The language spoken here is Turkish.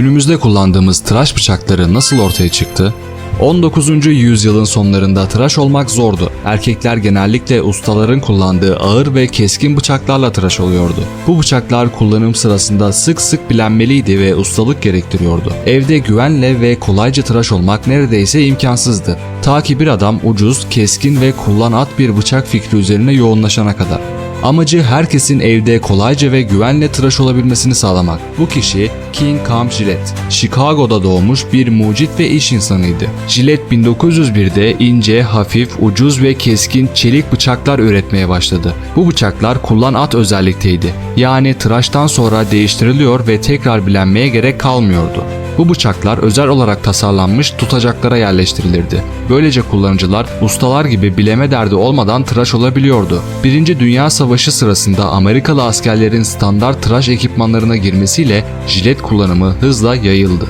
Günümüzde kullandığımız tıraş bıçakları nasıl ortaya çıktı? 19. yüzyılın sonlarında tıraş olmak zordu. Erkekler genellikle ustaların kullandığı ağır ve keskin bıçaklarla tıraş oluyordu. Bu bıçaklar kullanım sırasında sık sık bilenmeliydi ve ustalık gerektiriyordu. Evde güvenle ve kolayca tıraş olmak neredeyse imkansızdı. Ta ki bir adam ucuz, keskin ve kullan at bir bıçak fikri üzerine yoğunlaşana kadar. Amacı herkesin evde kolayca ve güvenle tıraş olabilmesini sağlamak. Bu kişi King Cam Gillette. Chicago'da doğmuş bir mucit ve iş insanıydı. Gillette 1901'de ince, hafif, ucuz ve keskin çelik bıçaklar üretmeye başladı. Bu bıçaklar kullan at özellikteydi. Yani tıraştan sonra değiştiriliyor ve tekrar bilenmeye gerek kalmıyordu. Bu bıçaklar özel olarak tasarlanmış tutacaklara yerleştirilirdi. Böylece kullanıcılar ustalar gibi bileme derdi olmadan tıraş olabiliyordu. Birinci Dünya Savaşı sırasında Amerikalı askerlerin standart tıraş ekipmanlarına girmesiyle jilet kullanımı hızla yayıldı.